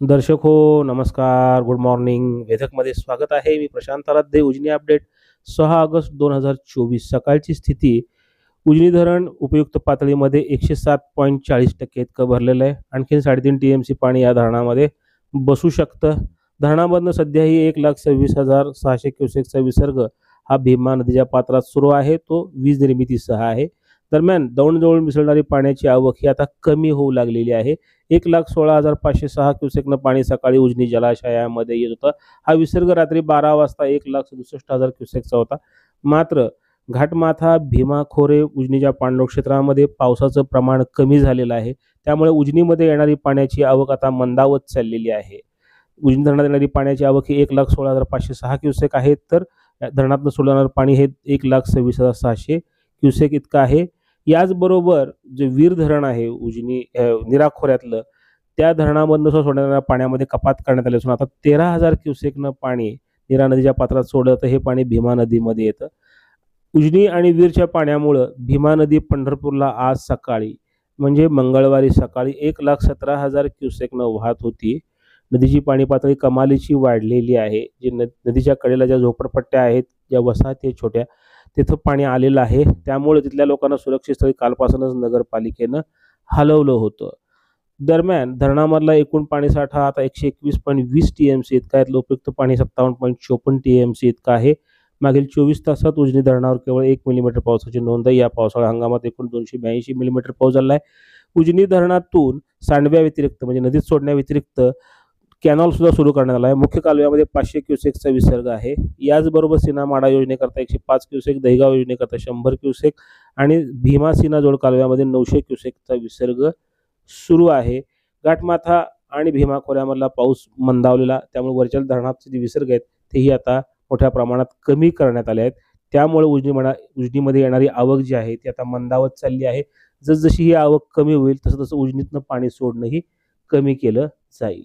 दर्शक हो नमस्कार गुड मॉर्निंग वेधकमध्ये स्वागत आहे. मी प्रशांत आराध्ये उजनी अपडेट. सहा ऑगस्ट दोन हजार चोवीस. सकाळची स्थिती उजनी धरण उपयुक्त पातळीमध्ये एकशे सात पॉईंट चाळीस टक्के इतकं भरलेलं आहे. आणखीन साडेतीन टी एम सी पाणी या धरणामध्ये बसू शकतं. धरणामधनं सध्याही एक लाख सव्वीस हजार सहाशे क्युसेकचा विसर्ग हा भीमा नदीच्या पात्रात सुरू आहे. तो वीज निर्मितीसह आहे. दरम्यान दौंडजवळ मिसळणारी पाण्याची आवक ही आता कमी होऊ लागलेली आहे. एक लाख सोळा हजार पाचशे सहा क्युसेकनं पाणी सकाळी उजनी जलाशयामध्ये येत होतं. हा विसर्ग रात्री बारा वाजता एक लाख सदुसष्ट हजार क्युसेकचा होता. मात्र घाटमाथा भीमा खोरे उजनीच्या पाणलोट क्षेत्रामध्ये पावसाचं प्रमाण कमी झालेलं आहे. त्यामुळे उजनीमध्ये येणारी पाण्याची आवक आता मंदावत चाललेली आहे. उजनी धरणात येणारी पाण्याची आवक ही एक लाख सोळा हजार पाचशे सहा क्युसेक आहे. तर धरणातनं सोडणारं पाणी हे एक लाख सव्वीस हजार सहाशे क्युसेक इतकं आहे. याचबरोबर जे वीर धरण आहे उजनी निराखोऱ्यातलं निरा खोऱ्यातलं त्या धरणामधनं सोडणाऱ्या पाण्यामध्ये कपात करण्यात आली असून आता तेरा हजार क्युसेकनं पाणी निरा नदीच्या पात्रात सोडलं तर हे पाणी भीमा नदीमध्ये येतं. उजनी आणि वीरच्या पाण्यामुळं भीमा नदी पंढरपूरला आज सकाळी म्हणजे मंगळवारी सकाळी एक लाख सतरा हजार क्युसेकनं वाहत होती. नदीची पाणी पातळी कमालीची वाढलेली आहे. जी न नदीच्या कडेला ज्या झोपडपट्ट्या आहेत ज्या वसाहती आहेत छोट्या तिथं पाणी आलेलं आहे. त्यामुळे तिथल्या लोकांना सुरक्षित स्थळी कालपासूनच नगरपालिकेनं हलवलं होतं. दरम्यान धरणामधला एकूण पाणीसाठा आता एकशे एकवीस पॉईंट वीस टी एम सी इतका आहे. उपयुक्त पाणी सत्तावन्न पॉईंट चोपन्न टी एम सी इतका आहे. मागील चोवीस तासात उजनी धरणावर केवळ एक मिलीमीटर पावसाची नोंद आहे. या पावसाळा हंगामात एकूण दोनशे ब्याऐंशी मिलीमीटर पाऊस झाला आहे. उजनी धरणातून सांडव्या व्यतिरिक्त म्हणजे नदीत सोडण्याव्यतिरिक्त कॅनॉलसुद्धा सुरू करण्यात आला आहे. मुख्य कालव्यामध्ये पाचशे क्युसेकचा विसर्ग आहे. याचबरोबर सीना माडा योजनेकरता एकशे पाच क्युसेक दहिगाव योजनेकरता शंभर क्युसेक आणि भीमा सीना जोड कालव्यामध्ये नऊशे क्युसेकचा विसर्ग सुरू आहे. गाठमाथा आणि भीमा खोऱ्यामधला पाऊस मंदावलेला त्यामुळे वरच्या धरणाचे जे विसर्ग आहेत तेही आता मोठ्या प्रमाणात कमी करण्यात आले आहेत. त्यामुळे उजनी म्हणा उजनीमध्ये येणारी आवक जी आहे ती आता मंदावत चालली आहे. जसजशी ही आवक कमी होईल तसं तसं उजनीतनं पाणी सोडणंही कमी केलं जाईल.